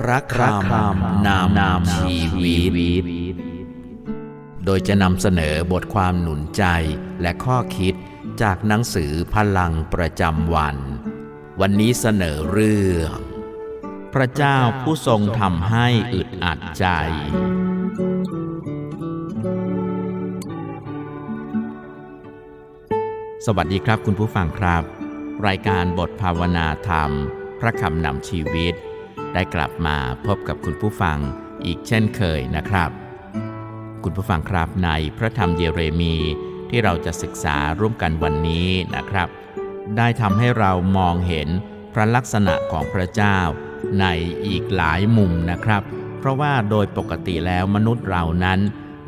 พระคำนำนำชีวิต โดยจะนำเสนอบทความหนุนใจและข้อคิดจากหนังสือพลังประจำวัน วันนี้เสนอเรื่อง พระเจ้าผู้ทรงทำให้อึดอัดใจ สวัสดีครับคุณผู้ฟังครับ รายการบทภาวนาธรรม พระคำนำชีวิต ได้กลับมาพบกับคุณผู้ฟังอีกเช่นเคยนะครับ คุณผู้ฟังครับในพระธรรมเยเรมีที่เราจะศึกษาร่วมกันวันนี้นะครับ ได้ทำให้เรามองเห็นพระลักษณะของพระเจ้าในอีกหลายมุมนะครับ เพราะว่าโดยปกติแล้วมนุษย์เรานั้น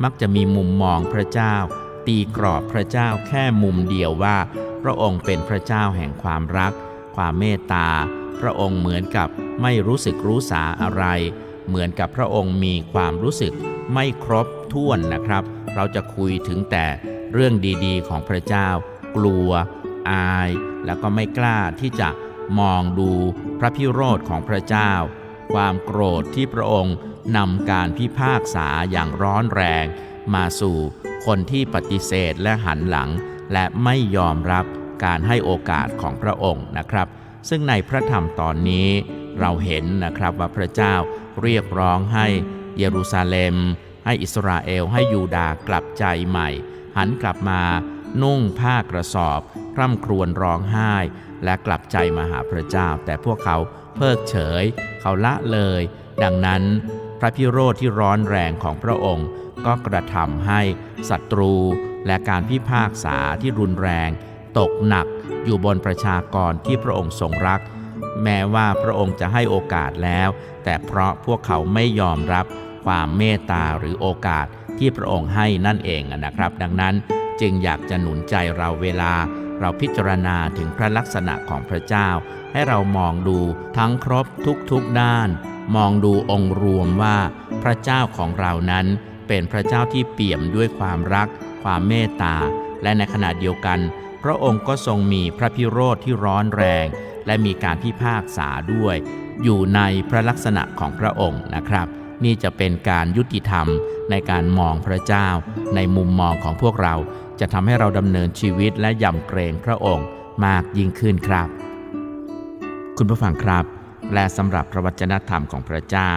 มักจะมีมุมมองพระเจ้า ตีกรอบพระเจ้าแค่มุมเดียวว่า พระองค์เป็นพระเจ้าแห่งความรัก ความเมตตา พระองค์เหมือนกับไม่รู้สึกรู้สาอะไร เหมือนกับพระองค์มีความรู้สึกไม่ครบถ้วนนะครับ เราจะคุยถึงแต่เรื่องดีๆ ของพระเจ้า กลัว อาย แล้วก็ไม่กล้าที่จะมองดูพระพิโรธของพระเจ้า ความโกรธที่พระองค์นำการพิพากษาอย่างร้อนแรง มาสู่คนที่ปฏิเสธและหันหลัง และไม่ยอมรับการให้โอกาสของพระองค์นะครับ ซึ่งในพระธรรมตอนนี้เราเห็นนะครับว่าพระเจ้าเรียกร้องให้เยรูซาเล็ม ให้อิสราเอลให้ยูดาห์กลับใจใหม่ หันกลับมานุ่งผ้ากระสอบคร่ำครวญร้องไห้ และกลับใจมาหาพระเจ้า แต่พวกเขาเพิกเฉย เขาละเลย ดังนั้น พระพิโรธที่ร้อนแรงของพระองค์ก็กระทำให้ศัตรูและการพิพากษาที่รุนแรง ตกหนัก อยู่บนประชากรที่พระองค์ทรงรัก แม้ว่าพระองค์จะให้โอกาสแล้ว แต่เพราะพวกเขาไม่ยอมรับความเมตตาหรือโอกาสที่พระองค์ให้นั่นเองนะครับ ดังนั้นจึงอยากจะหนุนใจเราเวลา เราพิจารณาถึงพระลักษณะของพระเจ้า ให้เรามองดูทั้งครบทุกๆด้าน มองดูองค์รวมว่า พระเจ้าของเรานั้นเป็นพระเจ้าที่เปี่ยมด้วยความรัก ความเมตตา และในขณะเดียวกัน ระองค์ก็ทรงมีพระพิโรธที่ร้อนแรง และมีการพิพากษาด้วย อยู่ในพระลักษณะของพระองค์นะครับ นี่จะเป็นการยุติธรรมในการมองพระเจ้า ในมุมมองของพวกเรา จะทำให้เราดำเนินชีวิตและยำเกรงพระองค์มากยิ่งขึ้นครับ คุณผู้ฟังครับ และสำหรับพระวจนะธรรมของพระเจ้า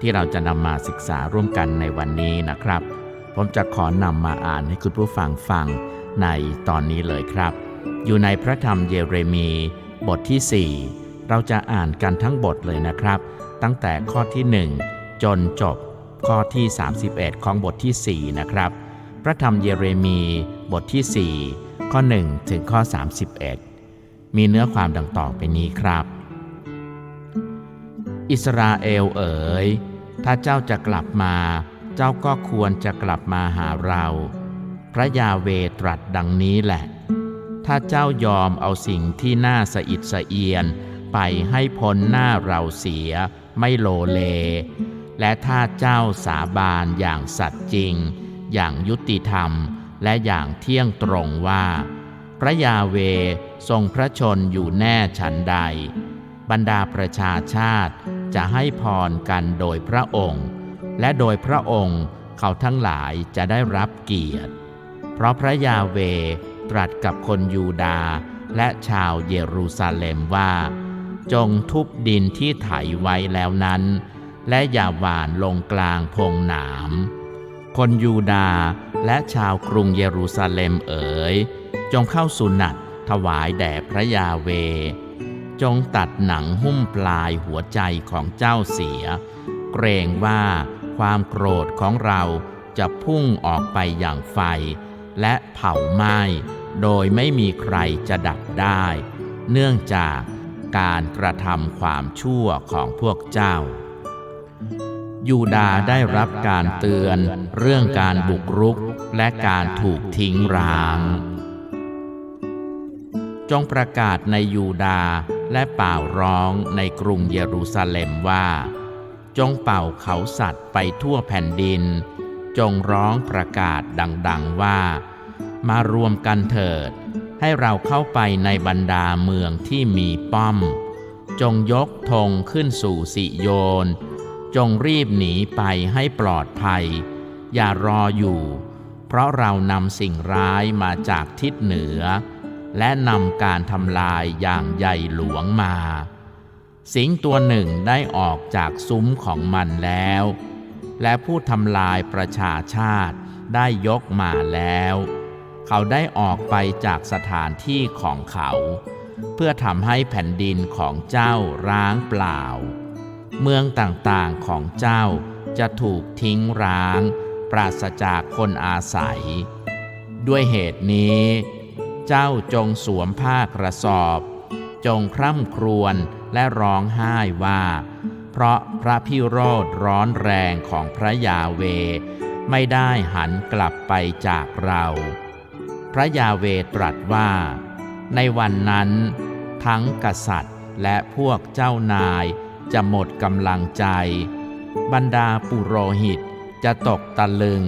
ที่เราจะนำมาศึกษาร่วมกันในวันนี้นะครับ ผมจะขอนำมาอ่านให้คุณผู้ฟังฟัง ในตอนนี้เลยครับ อยู่ในพระธรรมเยเรมีบทที่ 4 เราจะอ่านกันทั้งบทเลยนะครับ ตั้งแต่ข้อที่ 1 จนจบข้อที่ 31 ของบทที่ 4 นะครับ พระธรรมเยเรมีบทที่ 4 ข้อ 1 ถึงข้อ 31 มีเนื้อความดังต่อไปนี้ครับ อิสราเอลเอ๋ยถ้าเจ้าจะกลับมา เจ้าก็ควรจะกลับมาหาเรา พระยาเวตรัสดังนี้แหละ ถ้าเจ้ายอมเอาสิ่งที่น่าสะอิดสะเอียน ไปให้พ้นหน้าเราเสียไม่โลเล และถ้าเจ้าสาบานอย่างสัตย์จริง อย่างยุติธรรมและอย่างเที่ยงตรงว่า พระยาเวทรงพระชนอยู่แน่ฉันใด บรรดาประชาชาติจะให้พรกันโดยพระองค์ และโดยพระองค์เขาทั้งหลายจะได้รับเกียรติ เพราะพระยาเวตรัสกับคนยูดาและชาวเยรูซาเล็มว่า จงทุบดินที่ไถไว้แล้วนั้น และอย่าหว่านลงกลางพงหนาม คนยูดาและชาวกรุงเยรูซาเล็มเอ๋ย จงเข้าสุนัตถวายแด่พระยาเว จงตัดหนังหุ้มปลายหัวใจของเจ้าเสีย เกรงว่าความโกรธของเราจะพุ่งออกไปอย่างไฟ และเผาไหม้โดยไม่มีใครจะดับได้ เนื่องจากการกระทำความชั่วของพวกเจ้า ยูดาได้รับการเตือนเรื่องการบุกรุกและการถูกทิ้งร้าง จงประกาศในยูดาและเป่าร้องในกรุงเยรูซาเล็มว่า จงเป่าเขาสัตว์ไปทั่วแผ่นดิน จงร้องประกาศดังๆว่า มารวมกันเถิด ให้เราเข้าไปในบรรดาเมืองที่มีป้อม จงยกธงขึ้นสู่สิโยน จงรีบหนีไปให้ปลอดภัย อย่ารออยู่ เพราะเรานำสิ่งร้ายมาจากทิศเหนือ และนำการทำลายอย่างใหญ่หลวงมา สิงตัวหนึ่งได้ออกจากซุ้มของมันแล้ว และผู้ทำลายประชาชาติได้ยกมาแล้ว เขาได้ออกไปจากสถานที่ของเขา เพื่อทำให้แผ่นดินของเจ้าร้างเปล่า เมืองต่างๆของเจ้าจะถูกทิ้งร้าง ปราศจากคนอาศัย ด้วยเหตุนี้ เจ้าจงสวมผ้ากระสอบ จงคร่ำครวญและร้องไห้ว่า เพราะพระพิโรธร้อนแรงของพระยาเว ไม่ได้หันกลับไปจากเรา พระยาเวตรัสว่า ในวันนั้น ทั้งกษัตริย์และพวกเจ้านายจะหมดกำลังใจ บรรดาปุโรหิตจะตกตะลึง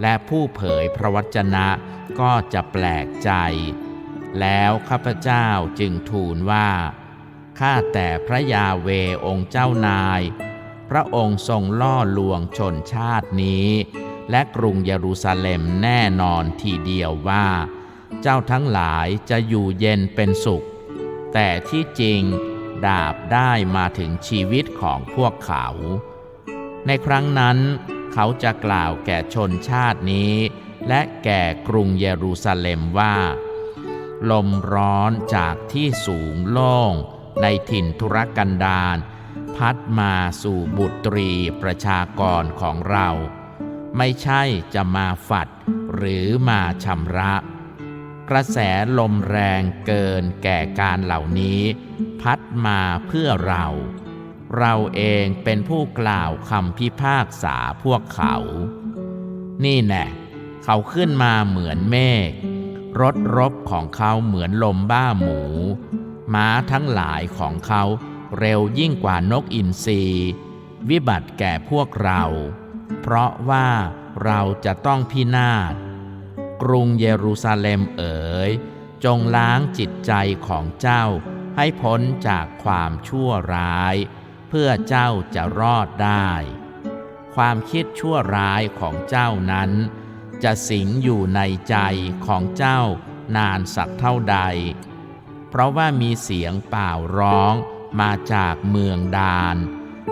และผู้เผยพระวจนะก็จะแปลกใจ แล้วข้าพเจ้าจึงทูลว่า ข้าแต่พระยาเวองค์เจ้านาย พระองค์ทรงล่อลวงชนชาตินี้ และกรุงเยรูซาเล็มแน่นอนทีเดียวว่า เจ้าทั้งหลายจะอยู่เย็นเป็นสุข แต่ที่จริงดาบได้มาถึงชีวิตของพวกเขา ในครั้งนั้น เขาจะกล่าวแก่ชนชาตินี้ และแก่กรุงเยรูซาเล็มว่า ลมร้อนจากที่สูงโล่ง ในถิ่นทุรกันดารพัดมาสู่บุตรีประชากรของเรา ไม่ใช่จะมาฝัดหรือมาชำระ กระแสลมแรงเกินแก่การเหล่านี้ พัดมาเพื่อเรา เราเองเป็นผู้กล่าวคำพิพากษาพวกเขา นี่แน่เขาขึ้นมาเหมือนเมฆรถรบของเขาเหมือนลมบ้าหมู ม้าทั้งหลายของเขาเร็วยิ่งกว่านกอินทรีวิบัติแก่พวกเรา เพราะว่าเราจะต้องพินาศ กรุงเยรูซาเล็มเอ๋ย จงล้างจิตใจของเจ้าให้พ้นจากความชั่วร้าย เพื่อเจ้าจะรอดได้ ความคิดชั่วร้ายของเจ้านั้น จะสิงอยู่ในใจของเจ้านานสักเท่าใด เพราะว่ามีเสียงเป่าร้องมาจากเมืองดาน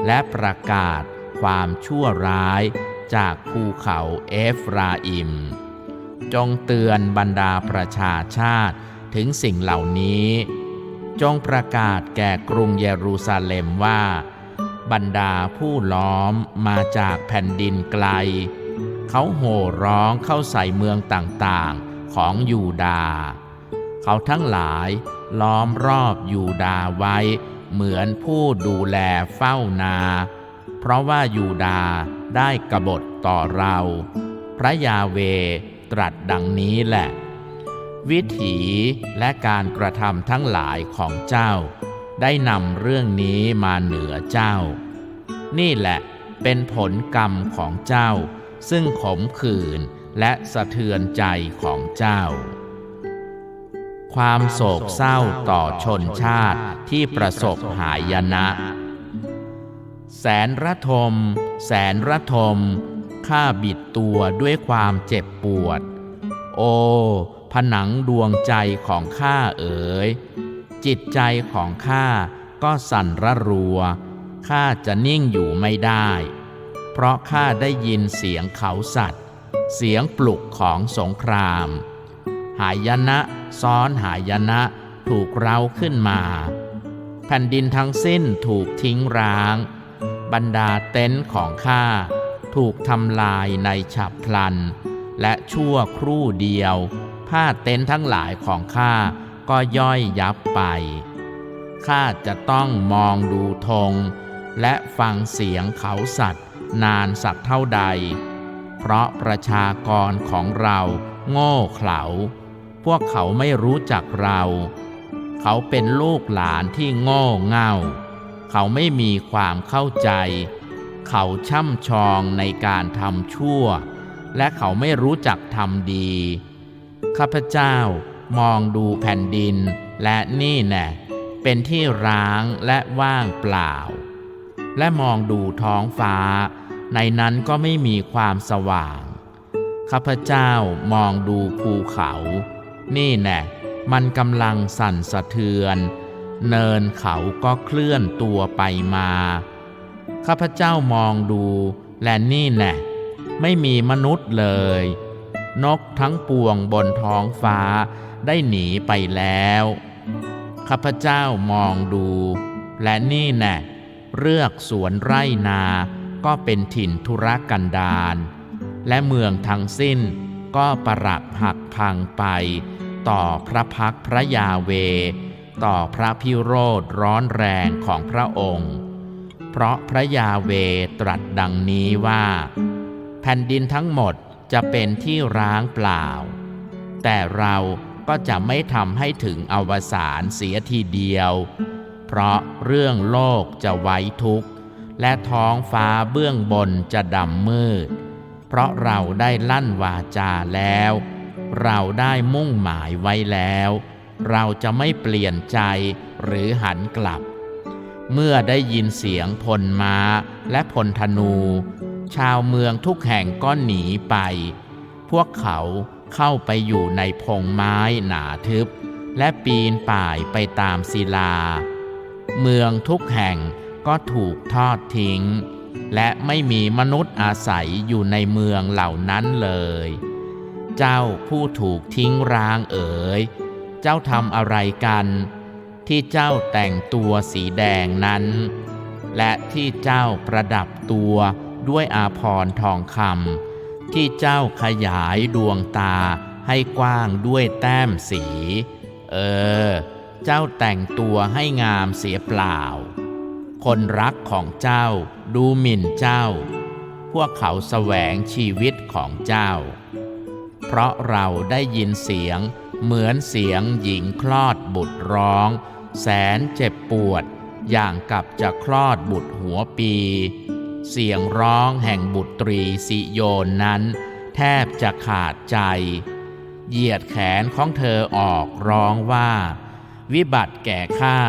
และประกาศความชั่วร้ายจากภูเขาเอฟราอิม จงเตือนบรรดาประชาชาติถึงสิ่งเหล่านี้ จงประกาศแก่กรุงเยรูซาเล็มว่า บรรดาผู้ล้อมมาจากแผ่นดินไกล เขาโห่ร้องเข้าใส่เมืองต่างๆของยูดาห์ เขาทั้งหลายล้อมรอบยูดาไว้ เหมือนผู้ดูแลเฝ้านา เพราะว่ายูดาได้กบฏต่อเรา พระยาเวตรัสดังนี้แหละ วิถีและการกระทำทั้งหลายของเจ้า ได้นำเรื่องนี้มาเหนือเจ้า นี่แหละเป็นผลกรรมของเจ้า ซึ่งขมขื่นและสะเทือนใจของเจ้า ความโศกเศร้าต่อชนชาติที่ประสบหายนะ แสนระทม แสนระทม ข้าบิดตัวด้วยความเจ็บปวด โอ ผนังดวงใจของข้าเอ๋ย จิตใจของข้าก็สั่นระรัว ข้าจะนิ่งอยู่ไม่ได้ เพราะข้าได้ยินเสียงเขาสัตว์ เสียงปลุกของสงคราม หายนะ ซ้อนหายนะ ถูกเราขึ้นมา แผ่นดินทั้งสิ้นถูกทิ้งร้าง บรรดาเต็นท์ของข้าถูกทำลายในฉับพลัน และชั่วครู่เดียว ผ้าเต็นท์ทั้งหลายของข้าก็ย่อยยับไปข้าจะต้องมองดูธงและฟังเสียงเขาสัตว์ นานสักเท่าใด เพราะประชากรของเราโง่เขลา วกเขาไม่รู้จักเรา เขาเป็นลูกหลานที่โง่เง่า เขาไม่มีความเข้าใจ เขาช่ำชองในการทำชั่ว และเขาไม่รู้จักทำดี ข้าพเจ้ามองดูแผ่นดินและนี่แน่เป็นที่ร้างและว่างเปล่า และมองดูท้องฟ้า ในนั้นก็ไม่มีความสว่างข้าพเจ้ามองดูภูเขา นี่แน่มันกำลังสั่นสะเทือน เนินเขาก็เคลื่อนตัวไปมา ข้าพเจ้ามองดูและนี่แน่ไม่มีมนุษย์เลย นกทั้งปวงบนท้องฟ้าได้หนีไปแล้ว ข้าพเจ้ามองดู และนี่แน่เรือกสวนไร่นาก็เป็นถิ่นธุรกันดารและเมืองทั้งสิ้น ก็ประหลัดหักพังไป ต่อพระพักพระยาเว ต่อพระพิโรธร้อนแรงของพระองค์ เพราะพระยาเวตรัสดังนี้ว่า แผ่นดินทั้งหมดจะเป็นที่ร้างเปล่า แต่เราก็จะไม่ทำให้ถึงอวสานเสียทีเดียว เพราะเรื่องโลกจะไว้ทุกข์ และท้องฟ้าเบื้องบนจะดำมืด เพราะเราได้ลั่นวาจาแล้ว เราได้มุ่งหมายไว้แล้ว เราจะไม่เปลี่ยนใจหรือหันกลับ เมื่อได้ยินเสียงพลม้าและพลธนู ชาวเมืองทุกแห่งก็หนีไป พวกเขาเข้าไปอยู่ในพงไม้หนาทึบ และปีนป่ายไปตามศิลา เมืองทุกแห่งก็ถูกทอดทิ้ง และไม่มีมนุษย์อาศัยอยู่ในเมืองเหล่านั้นเลย เจ้าผู้ถูกทิ้งร้างเอ๋ย เจ้าทำอะไรกัน ที่เจ้าแต่งตัวสีแดงนั้น และที่เจ้าประดับตัวด้วยอาพรณ์ทองคำที่เจ้าขยายดวงตาให้กว้างด้วยแต้มสี เออ เจ้าแต่งตัวให้งามเสียเปล่า คนรักของเจ้า ดูหมิ่นเจ้า พวกเขาแสวงชีวิตของเจ้า เพราะเราได้ยินเสียงเหมือนเสียงหญิงคลอดบุตรร้อง แสนเจ็บปวด อย่างกับจะคลอดบุตรหัวปี เสียงร้องแห่งบุตรีสิโยนนั้น แทบจะขาดใจ เหยียดแขนของเธอออกร้องว่า วิบัติแก่ข้า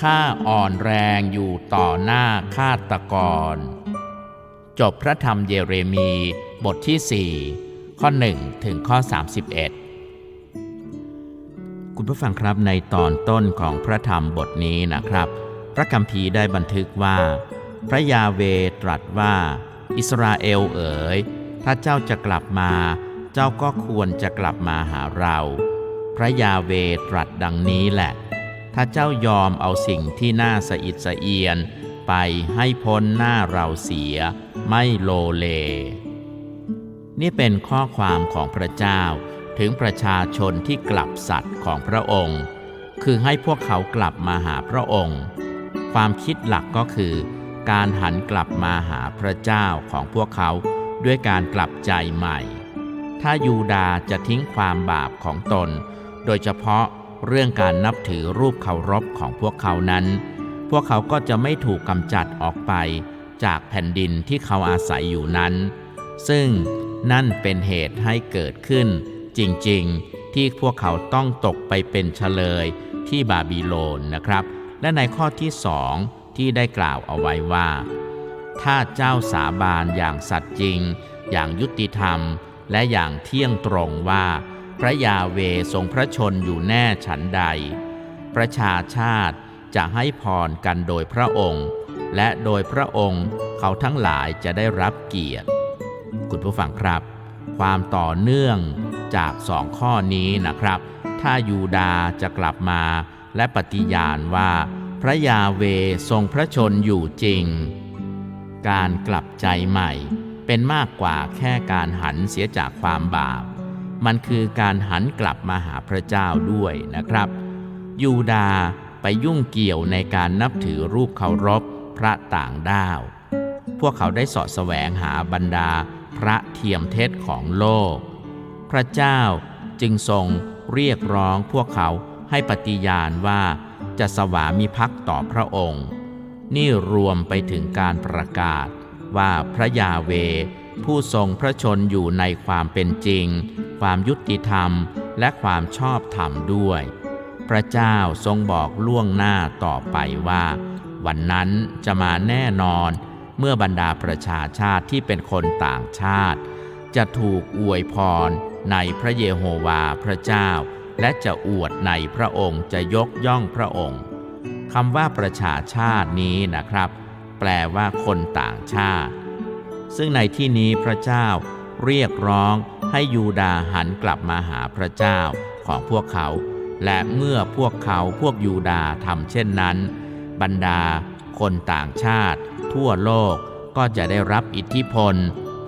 ข้าอ่อนแรงอยู่ต่อหน้าฆาตกร จบพระธรรมเยเรมีบทที่ 4 ข้อ 1 ถึงข้อ 31 คุณผู้ฟังครับในตอนต้นของพระธรรมบทนี้นะครับ พระคัมภีร์ได้บันทึกว่า พระยาเวตรัสว่า อิสราเอลเอ๋ย ถ้าเจ้าจะกลับมา เจ้าก็ควรจะกลับมาหาเรา พระยาเวตรัสดังนี้แหละ ถ้าเจ้ายอมเอาสิ่งที่น่าสะอิดสะเอียน ไปให้พ้นหน้าเราเสีย ไม่โลเล นี่เป็นข้อความของพระเจ้าถึงประชาชนที่กลับสัตว์ของพระองค์ คือให้พวกเขากลับมาหาพระองค์ ความคิดหลักก็คือ การหันกลับมาหาพระเจ้าของพวกเขาด้วยการกลับใจใหม่ ถ้ายูดาจะทิ้งความบาปของตน โดยเฉพาะ เรื่องการนับถือรูปเคารพของพวกเขานั้น พวกเขาก็จะไม่ถูกกำจัดออกไปจากแผ่นดินที่เขาอาศัยอยู่นั้น ซึ่งนั่นเป็นเหตุให้เกิดขึ้น จริงๆ ที่พวกเขาต้องตกไปเป็นเฉลยที่บาบิโลนนะครับ และในข้อที่สองที่ได้กล่าวเอาไว้ว่า ถ้าเจ้าสาบานอย่างสัตย์จริง อย่างยุติธรรม และอย่างเที่ยงตรงว่า พระยาเวทรงพระชนอยู่แน่ฉันใด ประชาชาติจะให้พรกันโดยพระองค์ และโดยพระองค์เขาทั้งหลายจะได้รับเกียรติ คุณผู้ฟังครับ ความต่อเนื่องจากสองข้อนี้นะครับ ถ้ายูดาจะกลับมาและปฏิญาณว่า พระยาเวทรงพระชนอยู่จริง การกลับใจใหม่เป็นมากกว่าแค่การหันเสียจากความบาป มันคือการหันกลับมาหาพระเจ้าด้วยนะครับ ยูดาไปยุ่งเกี่ยวในการนับถือรูปเคารพพระต่างด้าว พวกเขาได้สาะแสวงหาบรรดาพระเทียมเทศของโลก พระเจ้าจึงทรงเรียกร้องพวกเขาให้ปฏิญาณว่าจะสวามิภักดิ์ต่อพระองค์ นี่รวมไปถึงการประกาศว่าพระยาเว ผู้ทรงพระชนอยู่ในความเป็นจริง ความยุติธรรมและความชอบธรรมด้วย พระเจ้าทรงบอกล่วงหน้าต่อไปว่า วันนั้นจะมาแน่นอน เมื่อบรรดาประชาชาติที่เป็นคนต่างชาติ จะถูกอวยพรในพระเยโฮวาพระเจ้า และจะอวดในพระองค์จะยกย่องพระองค์คำว่าประชาชาตินี้นะครับ แปลว่าคนต่างชาติ ซึ่งในที่นี้พระเจ้าเรียกร้องให้ยูดาหันกลับมาหาพระเจ้าของพวกเขา และเมื่อพวกเขาพวกยูดาทำเช่นนั้น บรรดาคนต่างชาติ ทั่วโลกก็จะได้รับอิทธิพล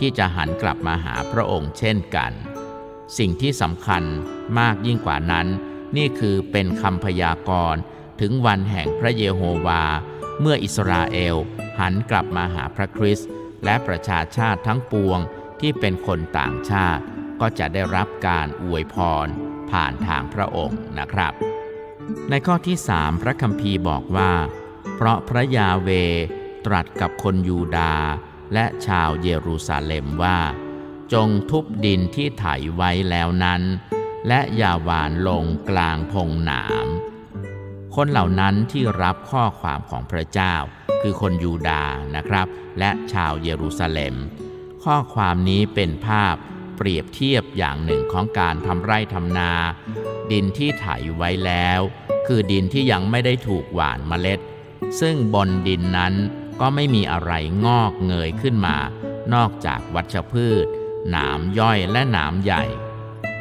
ที่จะหันกลับมาหาพระองค์เช่นกัน สิ่งที่สำคัญมากยิ่งกว่านั้น นี่คือเป็นคำพยากรณ์ถึงวันแห่งพระเยโฮวา เมื่ออิสราเอลหันกลับมาหาพระคริสต์ และประชาชาติทั้งปวงที่เป็นคนต่างชาติ ก็จะได้รับการอวยพร ผ่านทางพระองค์นะครับ ในข้อที่สามพระคัมภีร์บอกว่า เพราะพระยาเวตรัสกับคนยูดาและชาวเยรูซาเล็มว่า จงทุบดินที่ไถไว้แล้วนั้น และอย่าหวานลงกลางพงหนาม คนเหล่านั้นที่รับข้อความของพระเจ้า คือคนยูดาห์นะครับ และชาวเยรูซาเล็ม ข้อความนี้เป็นภาพเปรียบเทียบอย่างหนึ่งของการทำไร่ทำนา ดินที่ไถไว้แล้ว คือดินที่ยังไม่ได้ถูกหว่านเมล็ด ซึ่งบนดินนั้นก็ไม่มีอะไรงอกเงยขึ้นมา นอกจากวัชพืช หนามย่อยและหนามใหญ่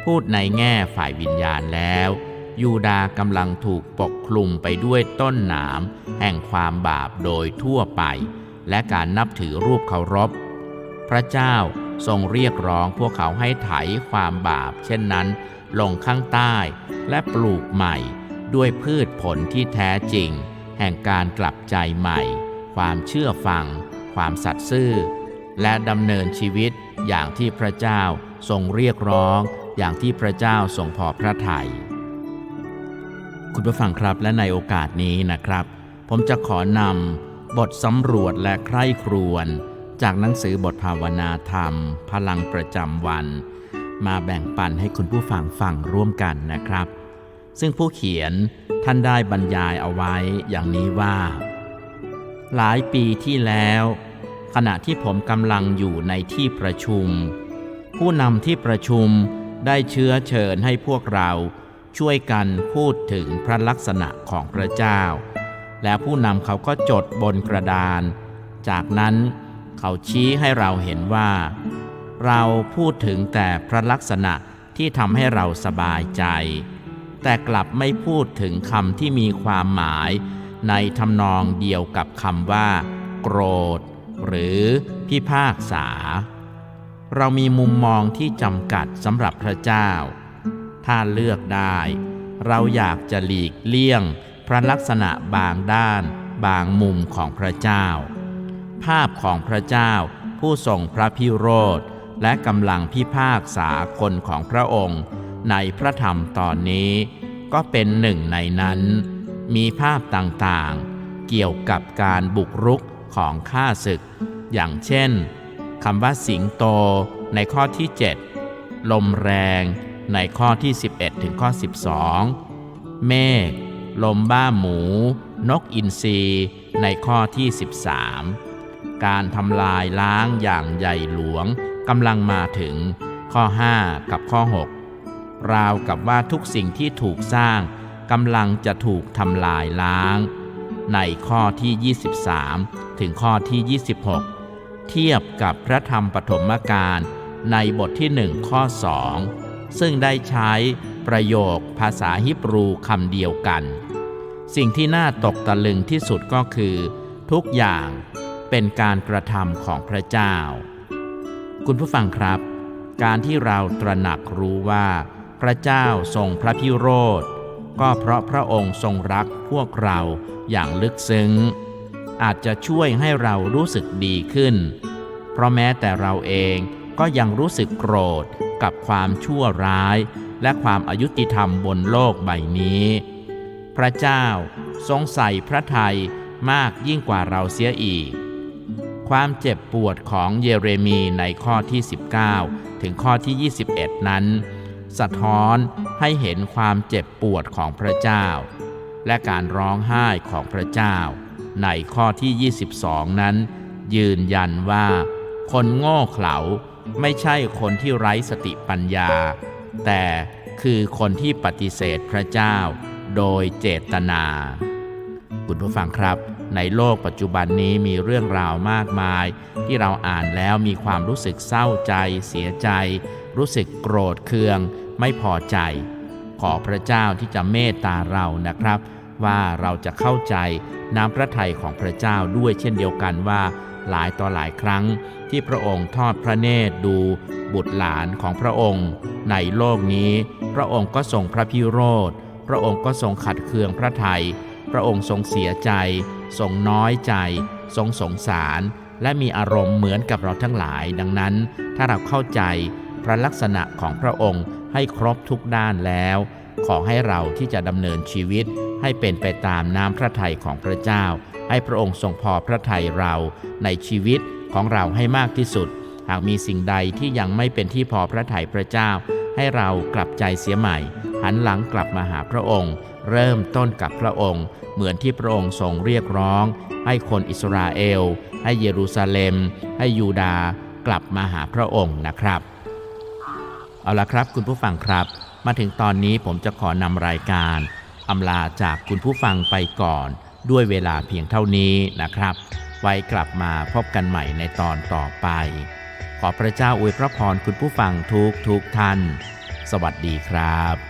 พูดในแง่ฝ่ายวิญญาณแล้ว ยูดาห์กำลังถูกปกคลุมไปด้วยต้นหนามแห่งความบาปโดยทั่วไป และการนับถือรูปเคารพ พระเจ้าทรงเรียกร้องพวกเขาให้ไถความบาป เช่นนั้น ลงข้างใต้และปลูกใหม่ ด้วยพืชผลที่แท้จริง แห่งการกลับใจใหม่ ความเชื่อฟัง ความสัตย์ซื่อ และดำเนินชีวิตอย่างที่พระเจ้าทรงเรียกร้องอย่างที่พระเจ้าทรงพอพระทยัย คุณผู้ฟังครับและในโอกาสนี้นะครับ ผมจะขอนำบทสำรวจและใคร่ครวญจากหนังสือบทภาวนาธรรม พลังประจำวัน มาแบ่งปันให้คุณผู้ฟังฟังร่วมกันนะครับ ซึ่งผู้เขียนท่านได้บรรยายเอาไว้อย่างนี้ว่า หลายปีที่แล้ว ขณะที่ผมกำลังอยู่ในที่ประชุม ผู้นำที่ประชุมได้เชื้อเชิญให้พวกเรา ช่วยกันพูดถึงพระลักษณะของพระเจ้า แล้วผู้นำเขาก็จดบนกระดาน จากนั้นเขาชี้ให้เราเห็นว่า เราพูดถึงแต่พระลักษณะที่ทำให้เราสบายใจ แต่กลับไม่พูดถึงคำที่มีความหมายในทำนองเดียวกับคำว่า โกรธ หรือพิพากษา เรามีมุมมองที่จำกัดสำหรับพระเจ้า ถ้าเลือกได้ เราอยากจะหลีกเลี่ยง พระลักษณะบางด้าน บางมุมของพระเจ้า ภาพของพระเจ้าผู้ทรงพระพิโรธและกำลังพิพากษาคนของพระองค์ ในพระธรรมตอนนี้ก็เป็นหนึ่งในนั้น มีภาพต่างๆ เกี่ยวกับการบุกรุกของข้าศึก อย่างเช่นคำว่าสิงโตในข้อที่ 7 ลมแรง ในข้อที่ 11 ถึงข้อ 12 เมฆ ลมบ้าหมู นกอินทรีในข้อที่ 13 การทำลายล้างอย่างใหญ่หลวงกำลังมาถึงข้อ 5 กับข้อ 6 ราวกับว่าทุกสิ่งที่ถูกสร้างกำลังจะถูกทำลายล้าง ในข้อที่ 23 ถึงข้อที่ 26 เทียบกับพระธรรมปฐมกาลในบทที่ 1 ข้อ 2 ซึ่งได้ใช้ประโยคภาษาฮิบรูคำเดียวกัน สิ่งที่น่าตกตะลึงที่สุดก็คือ ทุกอย่างเป็นการกระทำของพระเจ้า คุณผู้ฟังครับ การที่เราตระหนักรู้ว่า พระเจ้าทรงพระพิโรธก็เพราะพระองค์ทรงรักพวกเราอย่างลึกซึ้ง อาจจะช่วยให้เรารู้สึกดีขึ้น เพราะแม้แต่เราเองก็ยังรู้สึกโกรธ กับความชั่วร้ายและความอายุติธรรมบนโลกใบนี้ พระเจ้าทรงใส่พระทัยมากยิ่งกว่าเราเสียอีก ความเจ็บปวดของเยเรมีในข้อที่ 19 ถึงข้อที่ 21 นั้น สะท้อนให้เห็นความเจ็บปวดของพระเจ้า และการร้องไห้ของพระเจ้า ในข้อที่ 22 นั้น ยืนยันว่า คนโง่เขลา ไม่ใช่คนที่ไร้สติปัญญา แต่คือคนที่ปฏิเสธพระเจ้า โดยเจตนา คุณผู้ฟังครับ ในโลกปัจจุบันนี้มีเรื่องราวมากมาย ที่เราอ่านแล้วมีความรู้สึกเศร้าใจ เสียใจ รู้สึกโกรธเคือง ไม่พอใจ ขอพระเจ้าที่จะเมตตาเรานะครับ ว่าเราจะเข้าใจน้ำพระทัยของพระเจ้าด้วยเช่นเดียวกันว่า หลายต่อหลายครั้งที่พระองค์ทอดพระเนตรดู บุตรหลานของพระองค์ ในโลกนี้ พระองค์ก็ทรงพระพิโรธ พระองค์ก็ทรงขัดเคืองพระทัยพระองค์ทรงเสียใจ ทรงน้อยใจ ทรงสงสาร และมีอารมณ์เหมือนกับเราทั้งหลาย ดังนั้น ถ้าเราเข้าใจพระลักษณะของพระองค์ให้ครบทุกด้านแล้ว ขอให้เราที่จะดำเนินชีวิตให้เป็นไปตามน้ำพระทัยของพระเจ้า ให้พระองค์ทรงพอพระทัยเราในชีวิตของเราให้มากที่สุด หากมีสิ่งใดที่ยังไม่เป็นที่พอพระทัยพระเจ้า ให้เรากลับใจเสียใหม่ หันหลังกลับมาหาพระองค์ เริ่มต้นกับพระองค์ เหมือนที่พระองค์ทรงเรียกร้อง ให้คนอิสราเอล ให้เยรูซาเล็ม ให้ยูดาห์กลับมาหาพระองค์นะครับ เอาละครับคุณผู้ฟังครับ มาถึงตอนนี้ผมจะขอนำรายการอำลาจากคุณผู้ฟังไปก่อน ด้วยเวลาเพียงเท่านี้นะครับ ไว้กลับมาพบกันใหม่ในตอนต่อไป ขอพระเจ้าอวยพระพรคุณผู้ฟังทุกทุกท่าน สวัสดีครับ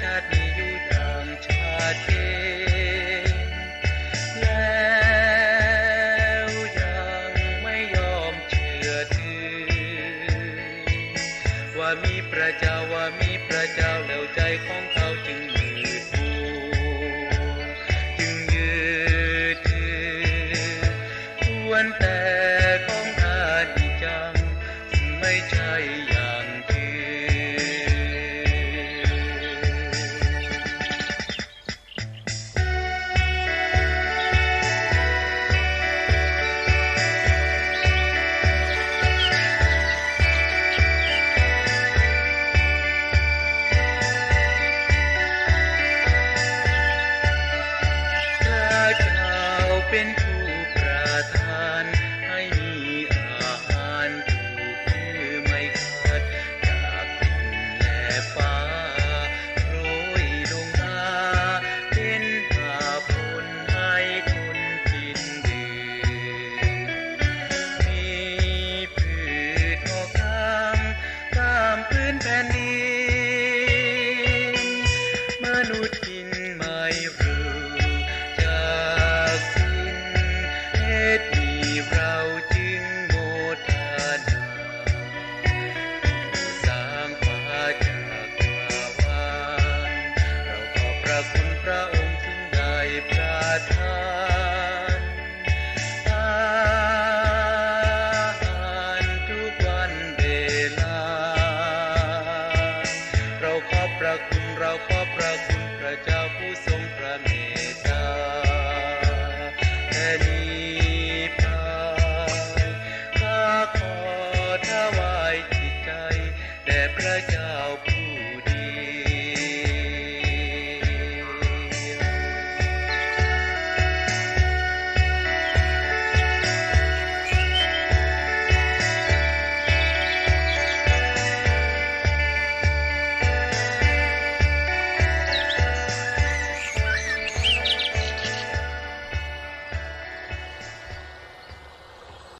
ชาตินี้อยู่อย่างชัดเา